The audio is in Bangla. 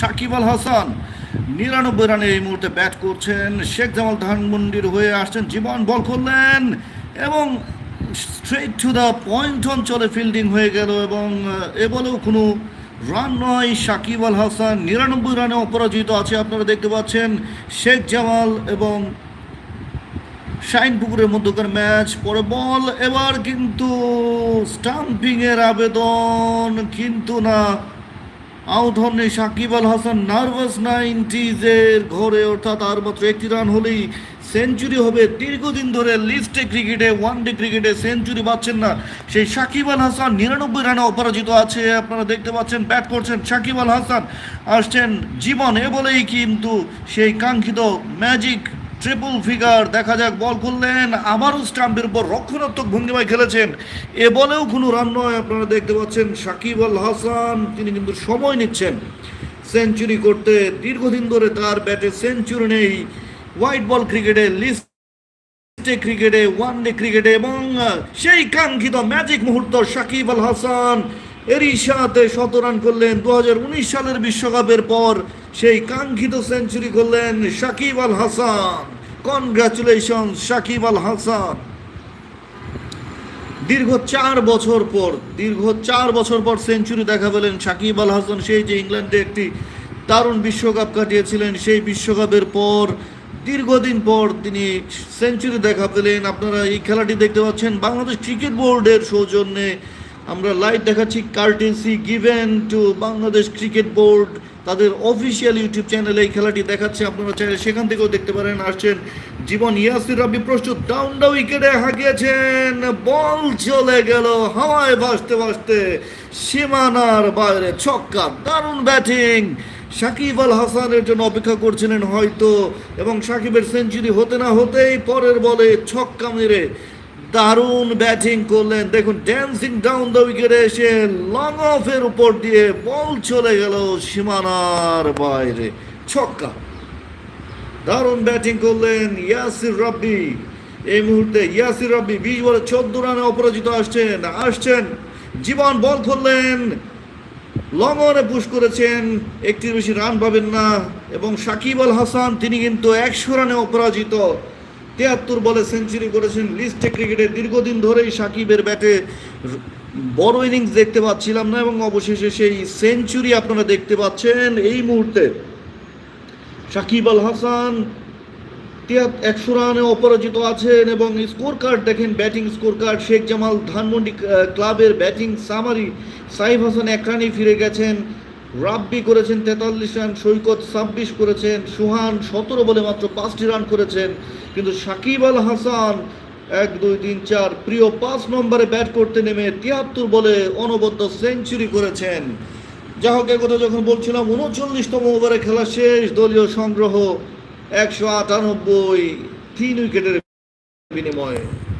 সাকিব আল হাসান। নিরানব্বই রানে এই মুহূর্তে ব্যাট করছেন। শেখ জামাল ধানমন্ডির হয়ে আসছেন। জীবন বল করলেন এবং স্ট্রেট টু দ্য পয়েন্ট অন চলে ফিল্ডিং হয়ে গেল এবং এ বলেও কোনো রান নয়। সাকিব আল হাসান নিরানব্বই রানে অপরাজিত আছে আপনারা দেখতে পাচ্ছেন। শেখ জামাল এবং শাইন পুকুরের মধ্যকার ম্যাচ পরে বল, এবার কিন্তু স্টাম্পিংয়ের আবেদন। কিন্তু না আউট সাকিব আল হাসান নার্ভাস নাইনটিজের ঘরে, অর্থাৎ আর মাত্র একটি রান হলেই সেঞ্চুরি হবে। দীর্ঘদিন ধরে লিস্টে ক্রিকেটে, ওয়ান ডে ক্রিকেটে সেঞ্চুরি পাচ্ছেন না। সেই সাকিব আল হাসান নিরানব্বই রানে অপরাজিত আছে, আপনারা দেখতে পাচ্ছেন, ব্যাট করছেন সাকিব আল হাসান। আসছেন জীবন এ বলেই কিন্তু সেই কাঙ্ক্ষিত ম্যাজিক ট্রিপল ফিগার দেখা যাক বল করলেন। আবারও স্টাম্পের উপর রক্ষণাত্মক ভঙ্গিমায় খেলেছেন। এ বলেও কোনো রান নয়, আপনারা দেখতে পাচ্ছেন সাকিব আল হাসান, তিনি কিন্তু সময় নিচ্ছেন। সেঞ্চুরি করতে, দীর্ঘদিন ধরে তার ব্যাটে সেঞ্চুরি নেই। হোয়াইট বল ক্রিকেটে লিস্ট ক্রিকেটে ওয়ান ডে ক্রিকেটে এবং সেই কাঙ্ক্ষিত ম্যাজিক মুহূর্ত সাকিব আল হাসান, এরই সাথে শত রান করলেন। দু হাজার উনিশ সালের বিশ্বকাপের পর সেই কাঙ্ক্ষিত সেঞ্চুরি করলেন সাকিব আল হাসান। কনগ্রাচুলেশন সাকিব আল হাসান। দীর্ঘ চার বছর পর, দীর্ঘ চার বছর পর সেঞ্চুরি দেখা পেলেন সাকিব আল হাসান। সেই যে ইংল্যান্ডে একটি দারুণ বিশ্বকাপ কাটিয়েছিলেন, সেই বিশ্বকাপের পর, দীর্ঘদিন পর তিনি সেঞ্চুরি দেখা পেলেন। আপনারা এই খেলাটি দেখতে পাচ্ছেন, বাংলাদেশ ক্রিকেট বোর্ডের সৌজন্যে আমরা লাইভ দেখাচ্ছি courtesy given to Bangladesh cricket board তাদের অফিসিয়াল ইউটিউব চ্যানেলে এই খেলাটি দেখাচ্ছে। আপনারা চাইলে সেখান থেকেও দেখতে পারেন। আসছেন জীবন ইয়াসির রবি প্রস্তুত। ডাউন দা উইকেটে হাঁকিয়েছেন। বল চলে গেল। হাওয়ায় ভাসতে ভাসতে সীমানার বাইরে। ছক্কা। দারুণ ব্যাটিং সাকিব আল হাসানের জন্য অপেক্ষা করছিলেন হয়তো। এবং সাকিবের সেঞ্চুরি হতে না হতেই পরের বলে ছক্কা মেরে দারুণ ব্যাটিং করলেন। দেখুন ড্যান্সিং ডাউন দ্য উইকেটে এসে লং অফের উপর দিয়ে বল চলে গেল সীমানার বাইরে। ছক্কা। দারুণ ব্যাটিং করলেন ইয়াসির রাব্বি। এই মুহূর্তে ইয়াসির রাব্বি বিশ বলে চোদ্দ রানে অপরাজিত আসছেন। আসছেন, জীবন বল করলেন লং অনে পুশ করেছেন। একটির বেশি রান পাবেন না। এবং সাকিব আল হাসান, তিনি কিন্তু একশো রানে অপরাজিত। তিয়াত্তর বলে সেঞ্চুরি করেছেন লিস্টে ক্রিকেটে দীর্ঘদিন ধরেই সাকিবের ব্যাটে বড় ইনিংস দেখতে পাচ্ছিলাম না এবং অবশেষে সেই সেঞ্চুরি আপনারা দেখতে পাচ্ছেন এই মুহূর্তে। সাকিব আল হাসান একশো রানে অপরাজিত আছেন এবং স্কোর কার্ড দেখেন, batting score card Sheikh Jamal Dhanmondi ক্লাবের ব্যাটিং সামারি সাইফ হাসান এক রানেই ফিরে গেছেন। রাব্বি করেছেন তেতাল্লিশ রান, সৈকত ছাব্বিশ করেছেন, সুহান সতেরো বলে মাত্র পাঁচটি রান করেছেন। কিন্তু সাকিব আল হাসান এক, দুই, তিন, চার, প্রিয় পাঁচ নম্বরে ব্যাট করতে নেমে তিয়াত্তর বলে অনবদ্য সেঞ্চুরি করেছেন। যা হোক কথা যখন বলছিলাম, উনচল্লিশতম ওভারে খেলা শেষ, দলীয় সংগ্রহ একশো আটানব্বই, তিন উইকেটের বিনিময়ে।